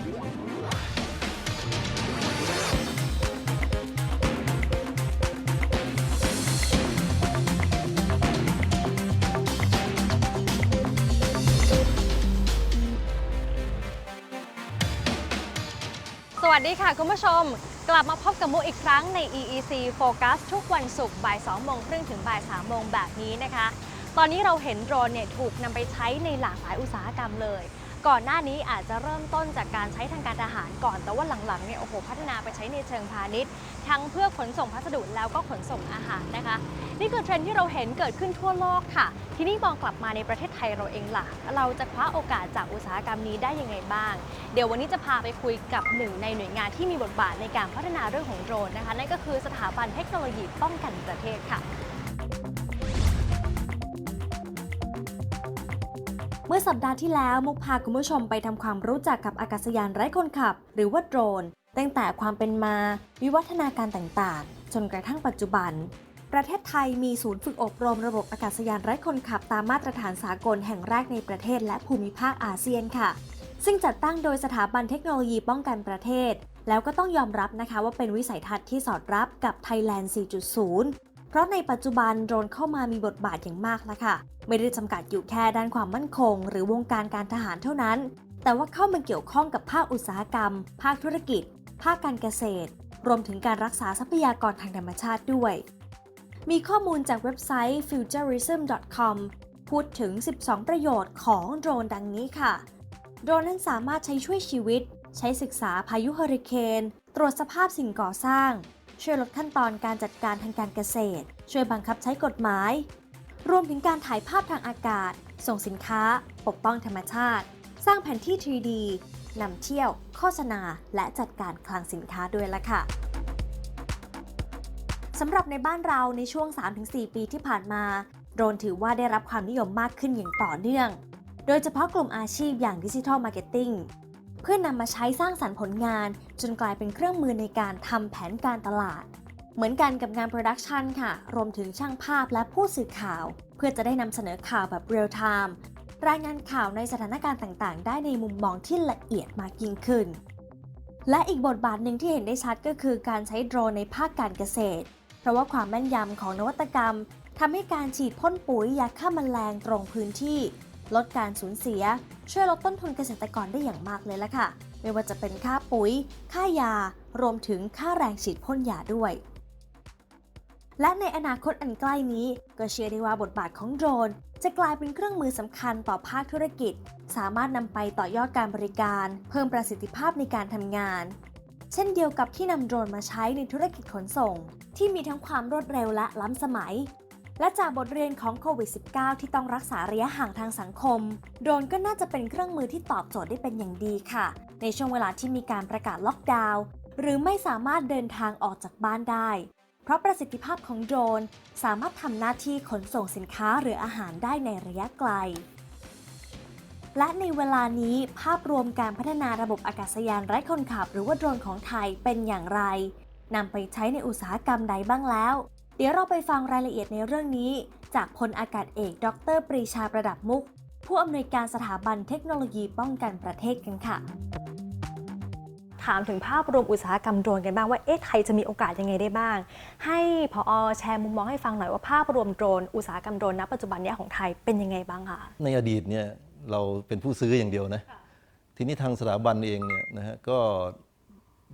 สวัสดีค่ะ คุณผู้ชม กลับมาพบกับมุกอีกครั้งใน EEC Focus ทุกวันศุกร์บ่าย2โมงครึ่งถึงบ่าย3โมงแบบนี้นะคะ ตอนนี้เราเห็นโดรนเนี่ยถูกนำไปใช้ในหลากหลายอุตสาหกรรมเลย ก่อนหน้านี้อาจจะเริ่มต้นจากการใช้ทางการทหารก่อน แต่ว่าหลังๆเนี่ยโอ้โหพัฒนาไปใช้ในเชิงพาณิชย์ ทั้งเพื่อขนส่งพัสดุแล้วก็ขนส่งอาหารนะคะ นี่คือเทรนด์ที่เราเห็นเกิดขึ้นทั่วโลกค่ะ ทีนี้มองกลับมาในประเทศไทยเราเองล่ะ เราจะคว้าโอกาสจากอุตสาหกรรมนี้ได้ยังไงบ้าง เดี๋ยววันนี้จะพาไปคุยกับหนึ่งในหน่วยงานที่มีบทบาทในการพัฒนาเรื่องของโดรนนะคะนั่นก็คือสถาบันเทคโนโลยีป้องกันประเทศค่ะ เมื่อสัปดาห์ที่แล้วมุกพาคุณผู้ชมไปทำความรู้จักกับอากาศยานไร้คนขับ หรือว่าโดรน ตั้งแต่ความเป็นมา วิวัฒนาการต่างๆ จนกระทั่งปัจจุบัน ประเทศไทยมีศูนย์ฝึกอบรมระบบอากาศยานไร้คนขับ ตามมาตรฐานสากลแห่งแรกในประเทศและภูมิภาคอาเซียนค่ะ ซึ่งจัดตั้งโดยสถาบันเทคโนโลยีป้องกันประเทศ แล้วก็ต้องยอมรับนะคะว่าเป็นวิสัยทัศน์ที่สอดรับกับ Thailand 4.0 เพราะในปัจจุบันโดรนเข้ามามีบทบาทอย่างมากแล้วค่ะ ไม่ได้จำกัดอยู่แค่ด้านความมั่นคง หรือวงการการทหารเท่านั้น แต่ว่าเข้ามาเกี่ยวข้องกับภาคอุตสาหกรรม ภาคธุรกิจ ภาคการเกษตร รวมถึงการรักษาทรัพยากรทางธรรมชาติด้วย มีข้อมูลจากเว็บไซต์ futurism.com พูดถึง 12 ประโยชน์ของโดรนดังนี้ค่ะ โดรนนั้นสามารถใช้ช่วยชีวิต ใช้ศึกษาพายุเฮอริเคน ตรวจสภาพสิ่งก่อสร้าง ช่วยลดขั้นตอนการจัดการทางการเกษตร ช่วยบังคับใช้กฎหมาย รวมถึงการถ่ายภาพทางอากาศ ส่งสินค้า ปกป้องธรรมชาติ สร้างแผนที่ 3D นำเที่ยว โฆษณา และจัดการคลังสินค้าด้วยละค่ะสำหรับในบ้านเราในช่วง 3-4 ปีที่ผ่านมาโดรนถือว่าได้รับความนิยมมากขึ้นอย่างต่อเนื่อง โดยเฉพาะกลุ่มอาชีพอย่างดิจิทัลมาร์เก็ตติ้ง เพื่อนำมาใช้สร้างสรรค์ผลงาน จนกลายเป็นเครื่องมือในการทำแผนการตลาด เหมือนกันกับงานโปรดักชันค่ะ รวมถึงช่างภาพและผู้สื่อข่าว เพื่อจะได้นำเสนอข่าวแบบเรียลไทม์รายงานข่าวในสถานการณ์ต่างๆ ได้ในมุมมองที่ละเอียดมากยิ่งขึ้น และอีกบทบาทหนึ่งที่เห็นได้ชัดก็คือการใช้โดรนในภาคการเกษตร เพราะว่าความแม่นยำของนวัตกรรมทำให้การฉีดพ่นปุ๋ยยาฆ่าแมลงตรงพื้นที่ ลดการสูญเสีย ช่วยลดต้นทุนเกษตรกรได้อย่างมากเลยละค่ะ ไม่ว่าจะเป็นค่าปุ๋ย ค่ายา รวมถึงค่าแรงฉีดพ่นยาด้วย และในอนาคตอันใกล้นี้ ก็เชื่อได้ว่าบทบาทของโดรน จะกลายเป็นเครื่องมือสำคัญต่อภาคธุรกิจ สามารถนำไปต่อยอดการบริการ เพิ่มประสิทธิภาพในการทำงาน เช่นเดียวกับที่นำโดรนมาใช้ในธุรกิจขนส่ง ที่มีทั้งความรวดเร็วและล้ำสมัย และจากบทเรียนของโควิด -19 ที่ต้องรักษาระยะห่างทางสังคม โดรนก็น่าจะเป็นเครื่องมือที่ตอบโจทย์ได้เป็นอย่างดีค่ะ ในช่วงเวลาที่มีการประกาศล็อกดาวน์หรือไม่สามารถเดินทางออกจากบ้านได้ เพราะประสิทธิภาพของโดรน สามารถทำหน้าที่ขนส่งสินค้าหรืออาหารได้ในระยะไกล และในเวลานี้ภาพรวมการพัฒนาระบบอากาศยานไร้คนขับ หรือว่าโดรนของไทยเป็นอย่างไรนำไปใช้ในอุตสาหกรรมใดบ้างแล้ว เดี๋ยวเราไปฟังรายละเอียดในเรื่องนี้ จากพลอากาศเอก ดร ปรีชาประดับมุก ผู้อำนวยการสถาบันเทคโนโลยีป้องกันประเทศกันค่ะ ถามถึงภาพรวมอุตสาหกรรมโดรนกันบ้างว่าเอ๊ะไทยจะมีโอกาสยังไงได้บ้าง ให้พอแชร์มุมมองให้ฟังหน่อยว่าภาพรวมโดรนอุตสาหกรรมโดรนณปัจจุบันเนี้ของไทยเป็นยังไงบ้างคะในอดีตเนี่ยเราเป็นผู้ซื้ออย่างเดียวนะทีนี้ทางสถาบันเองเนี่ยนะฮะก็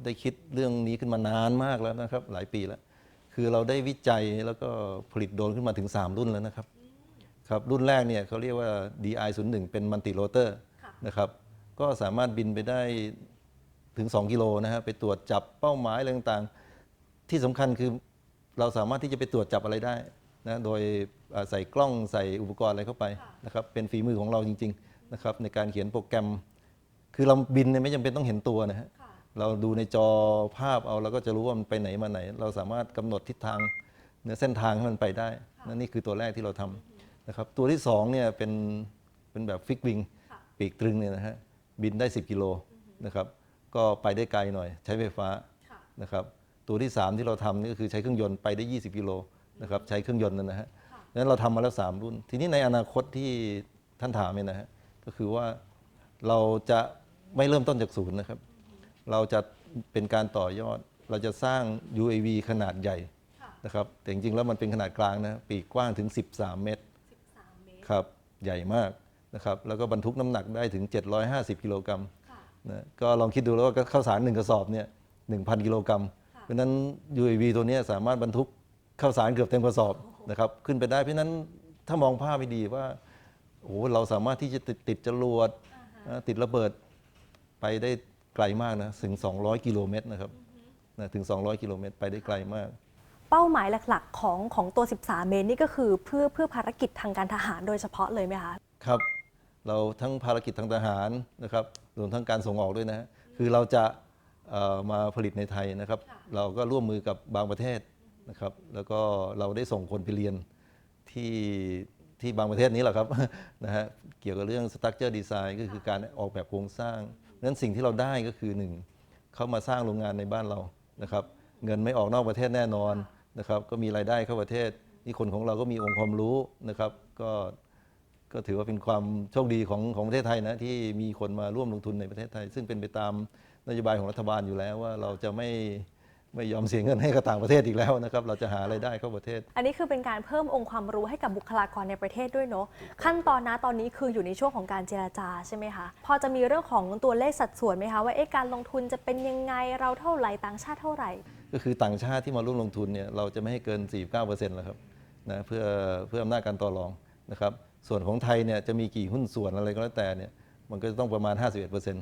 ได้คิดเรื่องนี้ขึ้นมานานมากแล้วนะครับ หลายปีแล้ว คือเราได้วิจัยแล้วก็ผลิตโดรนขึ้นมาถึง 3 รุ่นแล้วนะครับครับรุ่นแรกเนี่ยเขาเรียกว่า DI01 เป็นมัลติโรเตอร์นะครับก็สามารถบินไปได้ถึง 2 กิโลนะฮะไปตรวจจับเป้าหมายอะไรต่างๆ ที่สำคัญคือเราสามารถที่จะไปตรวจจับอะไรได้นะโดยเอ่อใส่กล้องใส่อุปกรณ์อะไรเข้าไปนะครับเป็นฝีมือของเราจริง ๆ นะครับในการเขียนโปรแกรม คือเราบินเนี่ยไม่จำเป็นต้องเห็นตัวนะฮะ เราดูในจอภาพเอาเราก็จะรู้ว่ามันไปไหนมาไหน เราสามารถกำหนดทิศทางเนื้อเส้นทางให้มันไปได้นั่นนี่คือตัวแรกที่เราทำนะครับตัวที่สองเนี่ยเป็นเป็นแบบฟิกวิงปีกตรึงเนี่ยนะฮะบินได้ 10 กิโลนะครับก็ไปได้ไกลหน่อย ใช้ไฟฟ้านะครับตัวที่ 3 ที่เราทำนี่ก็คือใช้เครื่องยนต์ไปได้ 20 กิโลนะครับใช้เครื่องยนต์นั่นนะฮะนั้นเราทำมาแล้ว 3 รุ่น ทีนี้ในอนาคตที่ท่านถามเนี่ยนะฮะก็คือว่าเราจะไม่เริ่มต้นจากศูนย์นะครับ เราจะเป็นการต่อยอด เราจะสร้าง UAV ขนาดใหญ่นะครับแต่จริงๆแล้วมันเป็นขนาดกลางนะปีกกว้างถึง13เมตรครับใหญ่มากนะครับแล้วก็บรรทุกน้ำหนักได้ถึง 750 กิโลกรัมนะก็ลองคิดดูแล้วว่าข้าวสารหนึ่งกระสอบเนี่ย1,000 กิโลกรัมเพราะฉะนั้น UAV ตัวเนี้ยสามารถบรรทุกข้าวสารเกือบเต็มกระสอบนะครับขึ้นไปได้เพราะฉะนั้นถ้ามองภาพไม่ดีว่าโอ้โหเราสามารถที่จะติดติดจรวดนะติดระเบิดไปได้ ไกลมากนะถึง 200 กิโลเมตรนะครับนะถึง 200 กิโลเมตรไปได้ไกลมาก เป้าหมายหลักๆ ของของตัว 13 เมตรนี่ก็คือเพื่อเพื่อภารกิจทางการทหารโดยเฉพาะเลยไหมคะ ครับ เราทั้งภารกิจทางทหารนะครับรวมทั้งการส่งออกด้วยนะฮะคือเราจะเอ่อมาผลิตในไทยนะครับ เราก็ร่วมมือกับบางประเทศนะครับ แล้วก็เราได้ส่งคนไปเรียนที่ที่บางประเทศนี้แหละครับนะฮะเกี่ยวกับเรื่อง structure design ก็คือการออกแบบโครงสร้างเพราะฉะ นั้นสิ่งที่เราได้ก็คือหนึ่งเข้ามาสร้างโรงงานในบ้านเรานะครับ เงินไม่ออกนอกประเทศแน่นอนนะครับ ก็มีรายได้เข้าประเทศนี่คนของเราก็มีองค์ความรู้นะครับ ก็ก็ถือว่าเป็นความโชคดีของของประเทศไทยนะที่มีคนมาร่วมลงทุนในประเทศไทย ซึ่งเป็นไปตามนโยบายของรัฐบาลอยู่แล้วว่าเราจะไม่ ไม่ยอมเสียเงินให้กับต่างประเทศอีกแล้วนะครับ เราจะหารายได้เข้าประเทศ อันนี้คือเป็นการเพิ่มองค์ความรู้ให้กับบุคลากรในประเทศด้วยเนาะขั้นตอนนะตอนนี้คืออยู่ในช่วงของการเจราจาใช่ไหมคะพอจะมีเรื่องของตัวเลขสัดส่วนไหมคะว่าเอ๊ะการลงทุนจะเป็นยังไงเราเท่าไหร่ต่างชาติเท่าไหร่ ก็คือต่างชาติที่มาร่วมลงทุนเนี่ยเราจะไม่ให้เกิน 49%แล้วครับนะเพื่อเพื่ออำนาจการต่อรองนะครับส่วนของไทยเนี่ยจะมีกี่หุ้นส่วนอะไรก็แล้วแต่เนี่ยมันก็จะต้องประมาณ 51%น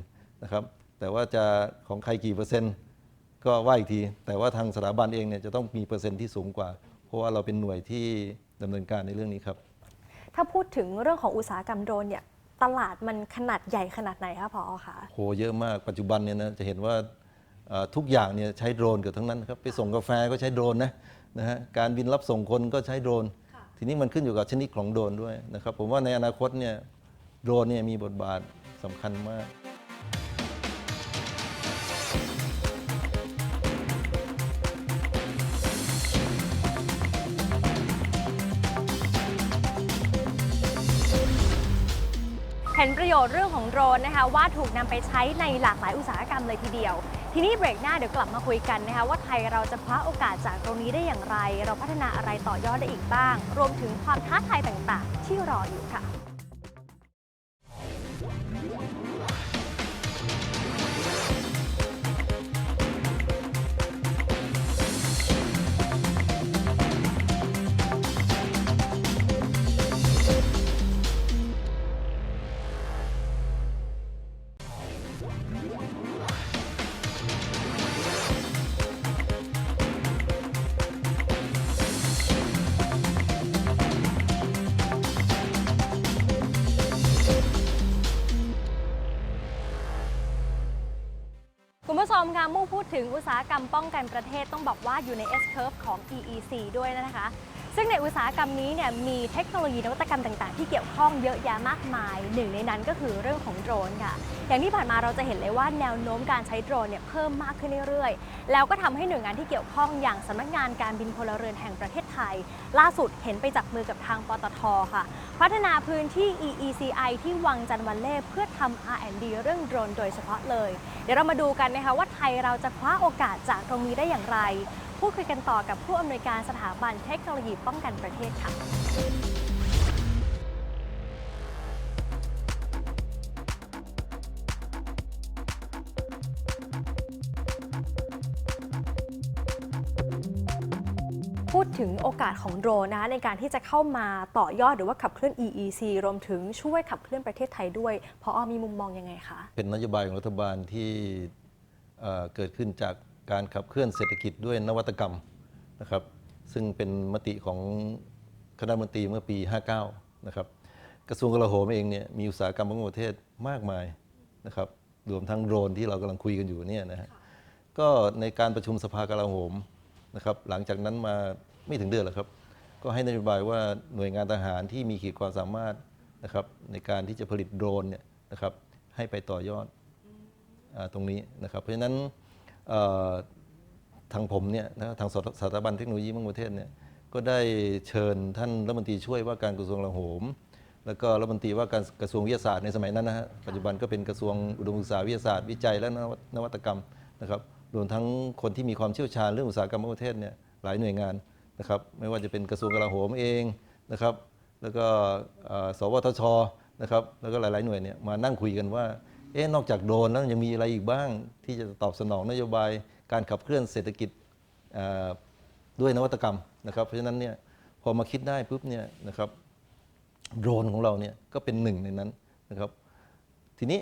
ะครับแต่ว่าจะของใครกี่เปอร์เซ็นต์ ก็ว่าอีกที แต่ว่าทางสถาบันเองเนี่ยจะต้องมีเปอร์เซ็นต์ที่สูงกว่า เพราะว่าเราเป็นหน่วยที่ดำเนินการในเรื่องนี้ครับ ถ้าพูดถึงเรื่องของอุตสาหกรรมโดรนเนี่ยตลาดมันขนาดใหญ่ขนาดไหนคะพอคะโหเยอะมากปัจจุบันเนี่ยนะจะเห็นว่าเอ่อทุกอย่างเนี่ยใช้โดรนเกือบทั้งนั้นครับไปส่งกาแฟก็ใช้โดรนนะนะฮะการบินรับส่งคนก็ใช้โดรน ทีนี้มันขึ้นอยู่กับชนิดของโดรนด้วยนะครับผมว่าในอนาคตเนี่ยโดรนเนี่ยมีบทบาทสำคัญมาก เห็นประโยชน์เรื่องของโดรนนะคะว่าถูกนำไปใช้ในหลากหลายอุตสาหกรรมเลยทีเดียว ทีนี้เบรกหน้าเดี๋ยวกลับมาคุยกันนะคะว่าไทยเราจะคว้าโอกาสจากตรงนี้ได้อย่างไร เราพัฒนาอะไรต่อยอดได้อีกบ้าง รวมถึงความท้าทายต่างๆ ที่รออยู่ค่ะ ถึงอุตสาหกรรมป้องกันประเทศต้องบอกว่าอยู่ใน S curve ของ EEC ด้วยนะคะ ซึ่งในอุตสาหกรรมนี้เนี่ยมีเทคโนโลยีนวัตกรรมต่างๆ ที่เกี่ยวข้องเยอะแยะมากมาย หนึ่งในนั้นก็คือเรื่องของโดรนค่ะ อย่างที่ผ่านมาเราจะเห็นเลยว่าแนวโน้มการใช้โดรนเนี่ยเพิ่มมากขึ้นเรื่อยๆ แล้วก็ทำให้หน่วยงานที่เกี่ยวข้องอย่างสำนักงานการบินพลเรือนแห่งประเทศไทย ล่าสุดเห็นไปจับมือกับทางปตทค่ะ พัฒนาพื้นที่ EECI ที่วังจันทวันเล่เพื่อทำ R&D เรื่องโดรนโดยเฉพาะเลย เดี๋ยวเรามาดูกันนะคะว่าไทยเราจะคว้าโอกาสจากตรงนี้ได้อย่างไร พูดคุยกันต่อกับผู้อำนวยการสถาบันเทคโนโลยีป้องกันประเทศค่ะ พูดถึงโอกาสของโดรนนะคะในการที่จะเข้ามาต่อยอดหรือว่าขับเคลื่อน EEC รวมถึงช่วยขับเคลื่อนประเทศไทยด้วยพออมีมุมมองยังไงคะ เป็นนโยบายของรัฐบาลที่เอ่อเกิดขึ้นจาก การขับเคลื่อนเศรษฐกิจด้วยนวัตกรรมนะครับ ซึ่งเป็นมติของคณะมนตรีเมื่อปี 59 นะครับ กระทรวงกลาโหมเองเนี่ยมีอุตสาหกรรมของประเทศมากมายนะครับรวมทั้งโดรนที่เรากำลังคุยกันอยู่เนี่ยนะฮะก็ในการประชุมสภากลาโหมนะครับหลังจากนั้นมาไม่ถึงเดือนหรอกครับ ก็ให้นโยบายว่าหน่วยงานทหารที่มีขีดความสามารถนะครับในการที่จะผลิตโดรนเนี่ยนะครับให้ไปต่อยอดอตรงนี้นะครับ เพราะฉะนั้น ทางผมเนี่ยนะทางสถาบันเทคโนโลยีมั่งประเทศเนี่ยก็ได้เชิญท่านรัฐมนตรีช่วยว่าการกระทรวงกลาโหม แล้วก็รัฐมนตรีว่าการกระทรวงวิทยาศาสตร์ในสมัยนั้นนะฮะปัจจุบันก็เป็นกระทรวงอุดมศึกษาวิทยาศาสตร์วิจัยและนวัตกรรมนะครับรวมทั้งคนที่มีความเชี่ยวชาญเรื่องอุตสาหกรรมประเทศเนี่ยหลายหน่วยงานนะครับไม่ว่าจะเป็นกระทรวงกลาโหมเองนะครับแล้วก็สวทชนะครับแล้วก็หลาย ๆ หน่วยเนี่ยมานั่งคุยกันว่า เอ๊ะนอกจากโดรนแล้วยังมีอะไรอีกบ้าง ที่จะตอบสนองนโยบายการขับเคลื่อนเศรษฐกิจด้วยนวัตกรรมนะครับเพราะฉะนั้นเนี่ยพอมาคิดได้ปุ๊บเนี่ยนะครับโดรนของเราเนี่ยก็เป็นหนึ่งในนั้นนะครับ ทีนี้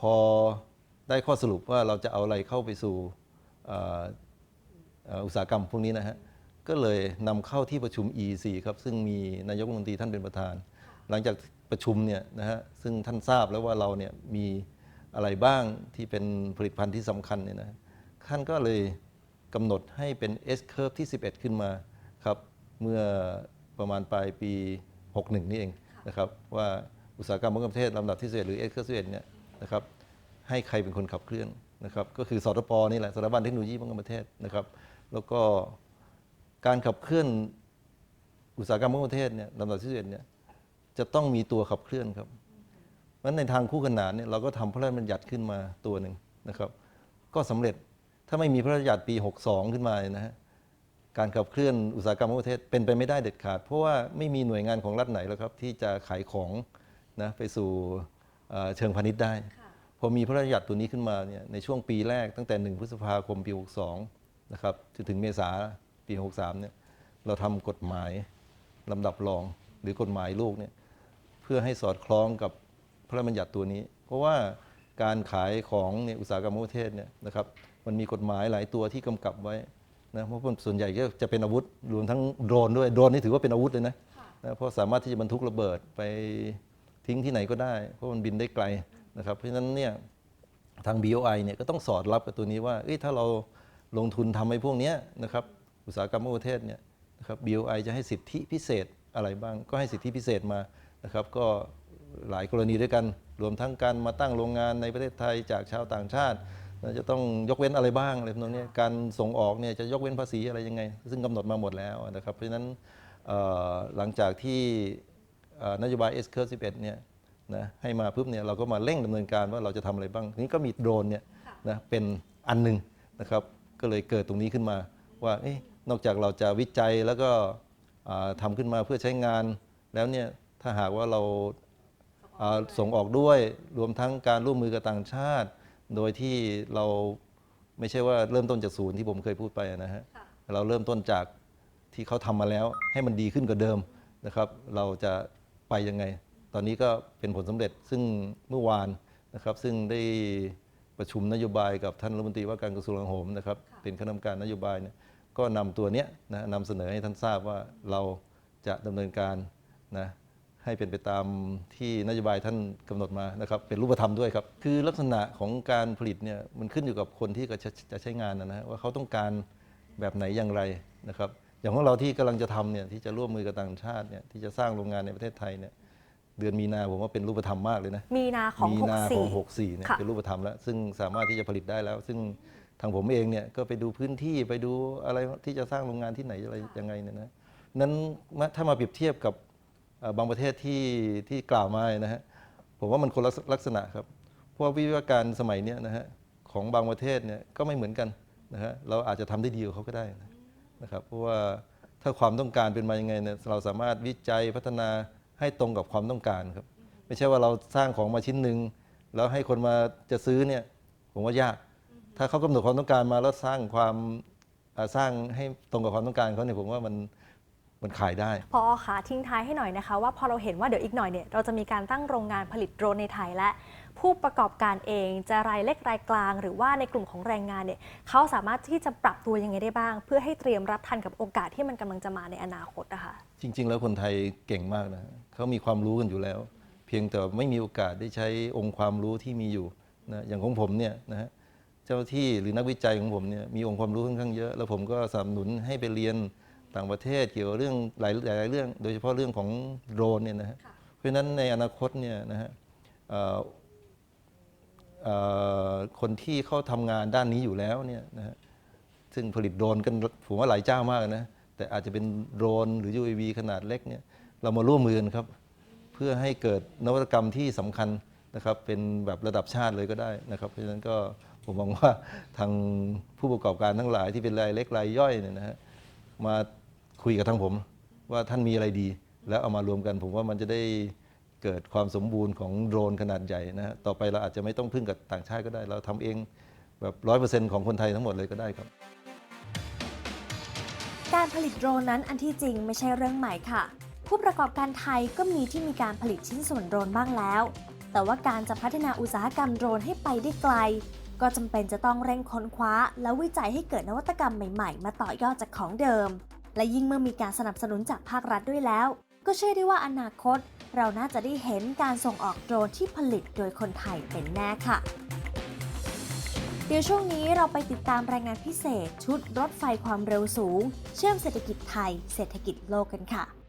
พอได้ข้อสรุปว่าเราจะเอาอะไรเข้าไปสู่อุตสาหกรรมพวกนี้นะฮะก็เลยนำเข้าที่ประชุม EEC ครับซึ่งมีนายกรัฐมนตรีท่านเป็นประธาน หลังจากประชุมเนี่ยนะฮะซึ่งท่านทราบแล้วว่าเราเนี่ยมีอะไรบ้างที่เป็นผลิตภัณฑ์ที่สำคัญเนี่ยนะท่านก็เลยกำหนดให้เป็น S curve ที่ 11 ขึ้นมาครับเมื่อประมาณปลายปี 61 นี่เองนะครับว่าอุตสาหกรรมป้องกันประเทศลำดับที่11หรือ S curve 11เนี่ยนะครับให้ใครเป็นคนขับเคลื่อนนะครับก็คือสตปนี่แหละสถาบันเทคโนโลยีป้องกันประเทศนะครับแล้วก็การขับเคลื่อนอุตสาหกรรมป้องกันประเทศเนี่ยลำดับที่11เนี่ย จะต้องมีตัวขับเคลื่อนครับเพราะฉะนั้นในทางคู่ขนานเนี่ยเราก็ทำพระราชบัญญัติขึ้นมาตัวหนึ่งนะครับ ก็สำเร็จถ้าไม่มีพระราชบัญญัติปี 62 ขึ้นมาเนี่ยนะฮะการขับเคลื่อนอุตสาหกรรมป้องกันประเทศเป็นไปไม่ได้เด็ดขาด เพราะว่าไม่มีหน่วยงานของรัฐไหนแล้วครับ ที่จะขายของนะไปสู่เอ่อเชิงพาณิชย์ได้ พอมีพระราชบัญญัติตัวนี้ขึ้นมาเนี่ยในช่วงปีแรกตั้งแต่ 1 พฤษภาคมปี 62 นะครับจนถึงเมษาปี 63 เนี่ยเราทำกฎหมายลำดับรองหรือกฎหมายลูกเนี่ย เพื่อให้สอดคล้องกับพระราชบัญญัติตัวนี้ เพราะว่าการขายของเนี่ยอุตสาหกรรมประเทศเนี่ยนะครับมันมีกฎหมายหลายตัวที่กำกับไว้นะเพราะส่วนใหญ่ก็จะเป็นอาวุธรวมทั้งโดรนด้วยโดรนนี่ถือว่าเป็นอาวุธเลยนะนะเพราะสามารถที่จะบรรทุกระเบิดไปทิ้งที่ไหนก็ได้ เพราะมันบินได้ไกลนะครับเพราะฉะนั้นเนี่ยทาง BOI เนี่ยก็ต้องสอดรับกับตัวนี้ว่าเอ้ยถ้าเราลงทุนทำไอ้พวกนี้นะครับอุตสาหกรรมประเทศเนี่ยนะครับ BOI จะให้สิทธิพิเศษอะไรบ้าง ก็ให้สิทธิพิเศษมา นะครับก็หลายกรณีด้วยกันรวมทั้งการมาตั้งโรงงานในประเทศไทยจากชาวต่างชาตินะจะต้องยกเว้นอะไรบ้างอะไรพวกนี้การส่งออกเนี่ยจะยกเว้นภาษีอะไรยังไง ซึ่งกำหนดมาหมดแล้วนะครับเพราะฉะนั้นเอ่อหลังจากที่เอ่อนโยบาย S Curve 11เนี่ยนะให้มาปุ๊บเนี่ยเราก็มาเร่งดำเนินการว่าเราจะทำอะไรบ้างทีนี้ก็มีโดรนเนี่ยนะเป็นอันหนึ่งนะครับก็เลยเกิดตรงนี้ขึ้นมาว่าเอ๊ะนอกจากเราจะวิจัยแล้วก็อ่าทำขึ้นมาเพื่อใช้งานแล้วเนี่ย ถ้าหากว่าเราอ่าส่งออกด้วยรวมทั้งการร่วมมือกับต่างชาติ โดยที่เราไม่ใช่ว่าเริ่มต้นจากศูนย์ที่ผมเคยพูดไปนะฮะเราเริ่มต้นจากที่เขาทำมาแล้ว ให้มันดีขึ้นกว่าเดิมนะครับ เราจะไปยังไง ตอนนี้ก็เป็นผลสำเร็จซึ่งเมื่อวานนะครับ ซึ่งได้ประชุมนโยบายกับท่านรัฐมนตรีว่าการกระทรวงกลาโหมนะครับ เป็นคณะกรรมการนโยบายเนี่ยก็นำตัวเนี้ยนะนำเสนอให้ท่านทราบว่าเราจะดำเนินการนะ ให้เป็นไปตามที่นโยบายท่านกำหนดมานะครับเป็นรูปธรรมด้วยครับคือลักษณะของการผลิตเนี่ยมันขึ้นอยู่กับคนที่จะจะใช้งานนะฮะว่าเขาต้องการแบบไหนอย่างไรนะครับอย่างของเราที่กำลังจะทำเนี่ยที่จะร่วมมือกับต่างชาติเนี่ยที่จะสร้างโรงงานในประเทศไทยเนี่ยเดือนมีนาผมว่าเป็นรูปธรรมมากเลยนะมีนาของมีนาของ64 64เนี่ยค่ะเป็นรูปธรรมแล้ว ซึ่งสามารถที่จะผลิตได้แล้ว ซึ่งทางผมเองเนี่ยก็ไปดูพื้นที่ไปดูอะไรที่จะสร้างโรงงานที่ไหนอะไรยังไงเนี่ยนะนั้นมาถ้ามาเปรียบเทียบกับเอ่อ บางประเทศที่ที่กล่าวมานะฮะผมว่ามันคนละลักษณะครับเพราะว่าวิวัฒนาการสมัยนี้นะฮะของบางประเทศเนี่ยก็ไม่เหมือนกันนะฮะเราอาจจะทำได้ดีกว่าเขาก็ได้นะครับเพราะว่าถ้าความต้องการเป็นมายังไงเนี่ยเราสามารถวิจัยพัฒนาให้ตรงกับความต้องการครับ ไม่ใช่ว่าเราสร้างของมาชิ้นหนึ่งแล้วให้คนมาจะซื้อเนี่ยผมว่ายาก ถ้าเขากำหนดความต้องการมาแล้วสร้างความสร้างให้ตรงกับความต้องการเขาเนี่ยผมว่ามัน มันขายได้ พอขาทิ้งท้ายให้หน่อยนะคะ ว่าพอเราเห็นว่าเดี๋ยวอีกหน่อยเนี่ยเราจะมีการตั้งโรงงานผลิตโดรนในไทยและ ผู้ประกอบการเองจะรายเล็กรายกลาง หรือว่าในกลุ่มของแรงงานเนี่ยเขาสามารถที่จะปรับตัวยังไงได้บ้าง เพื่อให้เตรียมรับทันกับโอกาสที่มันกำลังจะมาในอนาคตนะคะจริง ๆ แล้วคนไทยเก่งมากนะเขามีความรู้กันอยู่แล้ว เพียงแต่ไม่มีโอกาสได้ใช้องค์ความรู้ที่มีอยู่นะอย่างของผมเนี่ยนะฮะเจ้าหน้าที่หรือนักวิจัยของผมเนี่ยมีองค์ความรู้ค่อนข้างเยอะ แล้วผมก็สนับสนุนให้ไปเรียน ต่างประเทศเกี่ยวกับเรื่องหลายหลายๆเรื่อง โดยเฉพาะเรื่องของโดรนเนี่ยนะฮะเพราะฉะนั้นในอนาคตเนี่ยนะฮะเอ่อเอ่อคนที่เขาทำงานด้านนี้อยู่แล้วเนี่ยนะฮะซึ่งผลิตโดรนกันผมว่าหลายเจ้ามากนะแต่อาจจะเป็นโดรนหรือ UAV ขนาดเล็กเนี่ยเรามาร่วมมือกันครับ เพื่อให้เกิดนวัตกรรมที่สำคัญนะครับเป็นแบบระดับชาติเลยก็ได้นะครับ เพราะฉะนั้นก็ผมหวังว่าทางผู้ประกอบการทั้งหลายที่เป็นรายเล็กรายย่อยเนี่ยนะฮะมา คุยกับทางผม ว่าท่านมีอะไรดี แล้วเอามารวมกัน ผมว่ามันจะได้เกิดความสมบูรณ์ของโดรนขนาดใหญ่นะฮะต่อไปเราอาจจะไม่ต้องพึ่งกับต่างชาติก็ได้ เราทำเองแบบร้อยเปอร์เซ็นต์ของคนไทยทั้งหมดเลยก็ได้ครับ การผลิตโดรนนั้นอันที่จริงไม่ใช่เรื่องใหม่ค่ะ ผู้ประกอบการไทยก็มีที่มีการผลิตชิ้นส่วนโดรนบ้างแล้ว แต่ว่าการจะพัฒนาอุตสาหกรรมโดรนให้ไปได้ไกล ก็จำเป็นจะต้องเร่งค้นคว้า และวิจัยให้เกิดนวัตกรรมใหม่ ๆ มาต่อยอดจากของเดิม และยิ่งเมื่อมีการสนับสนุนจากภาครัฐด้วยแล้ว ก็เชื่อได้ว่าอนาคต เราน่าจะได้เห็นการส่งออกโดรนที่ผลิตโดยคนไทยเป็นแน่ค่ะ เดี๋ยวช่วงนี้เราไปติดตามรายงานพิเศษ ชุดรถไฟความเร็วสูง เชื่อมเศรษฐกิจไทย เศรษฐกิจโลกกันค่ะ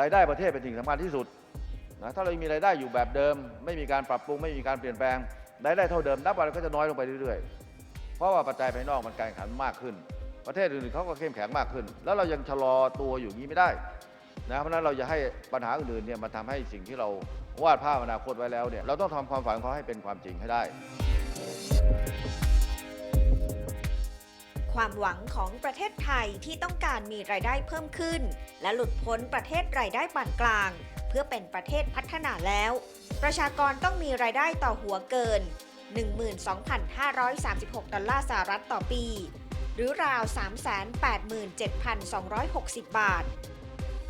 รายได้ประเทศเป็นสิ่งสำคัญที่สุดนะถ้าเรายังมีรายได้อยู่แบบเดิม ไม่มีการปรับปรุงไม่มีการเปลี่ยนแปลงรายได้เท่าเดิมนับวันก็จะน้อยลงไปเรื่อยๆ เพราะว่าปัจจัยภายนอกมันการแข่งขันมากขึ้น ประเทศอื่นๆเขาก็เข้มแข็งมากขึ้น แล้วเรายังชะลอตัวอยู่งี้ไม่ได้นะเพราะนั้นเราจะให้ปัญหาอื่นๆเนี่ยมันทำให้สิ่งที่เราวาดภาพอนาคตไว้แล้วเนี่ยเราต้องทำความฝันของเขาให้เป็นความจริงให้ได้ ความหวังของประเทศไทยที่ต้องการมีรายได้เพิ่มขึ้น และหลุดพ้นประเทศรายได้ปานกลาง เพื่อเป็นประเทศพัฒนาแล้ว ประชากรต้องมีรายได้ต่อหัวเกิน 12,536 ดอลลาร์สหรัฐต่อปี หรือราว 387,260 บาท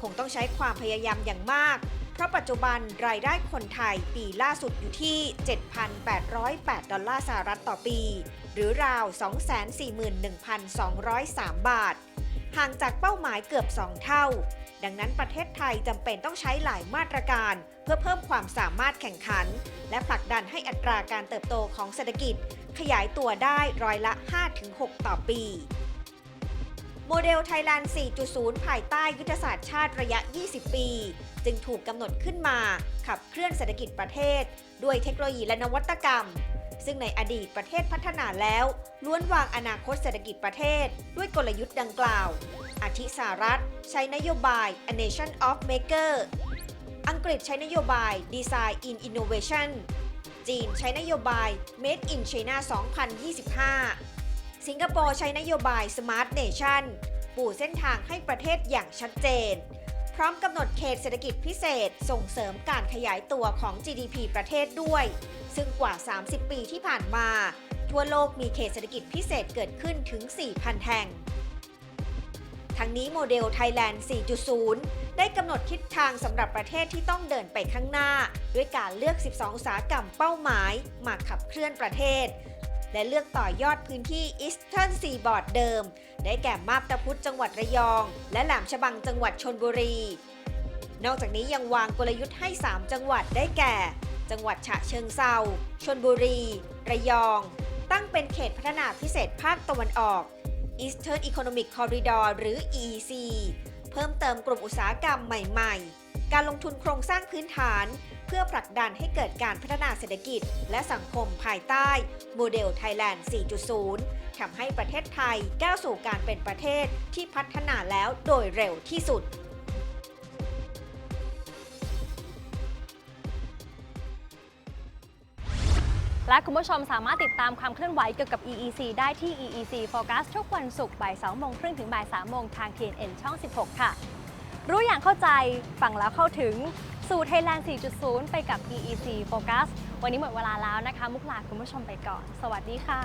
คงต้องใช้ความพยายามอย่างมาก เพราะปัจจุบันรายได้คนไทยปีล่าสุดอยู่ที่ 7,808 ดอลลาร์สหรัฐต่อปี หรือราว 241,203 บาท ห่างจากเป้าหมายเกือบ 2 เท่า ดังนั้นประเทศไทยจำเป็นต้องใช้หลายมาตรการ เพื่อเพิ่มความสามารถแข่งขัน และผลักดันให้อัตราการเติบโตของเศรษฐกิจ ขยายตัวได้ร้อยละ 5-6 ต่อปีโมเดลไทยแลนด์ 4.0 ภายใต้ยุทธศาสตร์ชาติระยะ 20 ปี จึงถูกกำหนดขึ้นมา ขับเคลื่อนเศรษฐกิจประเทศ ด้วยเทคโนโลยีและนวัตกรรม ซึ่งในอดีตประเทศพัฒนาแล้ว ล้วนวางอนาคตเศรษฐกิจประเทศ ด้วยกลยุทธ์ดังกล่าว อาทิสหรัฐ ใช้นโยบาย A Nation of Maker อังกฤษใช้นโยบาย Design in Innovation จีนใช้นโยบาย Made in China 2025 สิงคโปร์ใช้นโยบาย Smart Nation ปูเส้นทางให้ประเทศอย่างชัดเจน พร้อมกำหนดเขตเศรษฐกิจพิเศษ ส่งเสริมการขยายตัวของ GDP ประเทศด้วย ซึ่งกว่า 30 ปีที่ผ่านมา ทั่วโลกมีเขตเศรษฐกิจพิเศษเกิดขึ้นถึง 4,000 แห่ง ทั้งนี้โมเดลไทยแลนด์ 4.0 ได้กำหนดทิศทางสำหรับประเทศที่ต้องเดินไปข้างหน้า ด้วยการเลือก 12 อุตสาหกรรมเป้าหมาย มาขับเคลื่อนประเทศ และเลือกต่อยอดพื้นที่ Eastern Seaboard เดิม ได้แก่มาบตาพุธจังหวัดระยอง และแหลมฉบังจังหวัดชนบุรี นอกจากนี้ยังวางกลยุทธ์ให้ 3 จังหวัดได้แก่ จังหวัดฉะเชิงเซาชนบุรี ระยอง ตั้งเป็นเขตพัฒนาพิเศษภาคตะวันออก Eastern Economic Corridor หรือ EEC เพิ่มเติมกลุ่มอุตสาหกรรมใหม่ ๆ การลงทุนโครงสร้างพื้นฐาน เพื่อผลักดันให้เกิดการพัฒนาเศรษฐกิจ และสังคมภายใต้โมเดลไทยแลนด์ 4.0 ทำให้ประเทศไทยก้าวสู่การเป็นประเทศที่พัฒนาแล้วโดยเร็วที่สุดและคุณผู้ชมสามารถติดตามความเคลื่อนไหวเกี่ยวกับ EEC ได้ที่ EEC Focus ทุกวันศุกร์บ่าย2โมงครึ่งถึงบ่าย3โมงทาง TNN ช่อง 16 ค่ะ รู้อย่างเข้าใจ ฟังแล้วเข้าถึง สู่ Thailand 4.0 ไปกับ EEC Focus วันนี้หมดเวลาแล้วนะคะ มุกลาคุณผู้ชมไปก่อน สวัสดีค่ะ